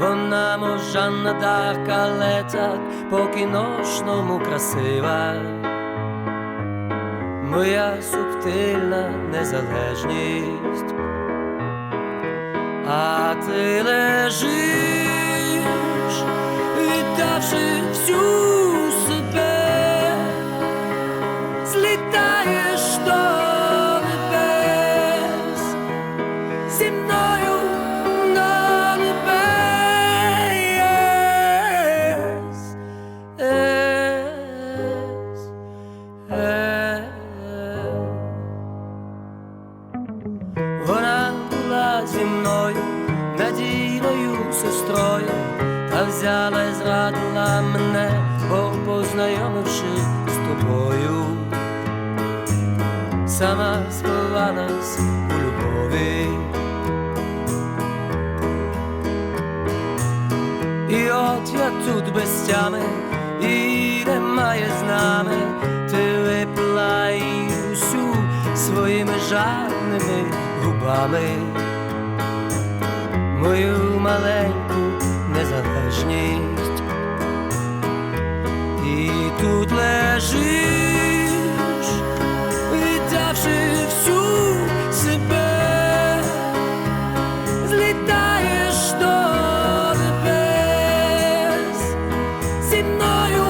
вона Можанна дарк, але так по кіношному красива. Моя субтильна незалежність, а ти лежиш, віддавши всю зі мною, надійною сестрою, та взяла і зрадила мене, бо познайомивши з тобою, сама сховалась у любові. І от я тут без тями, і немає з нами, ти випила її усю своїми жадними губами, мою маленьку незалежність, і тут лежиш, віддавши всю себе, злітаєш до небес, зі мною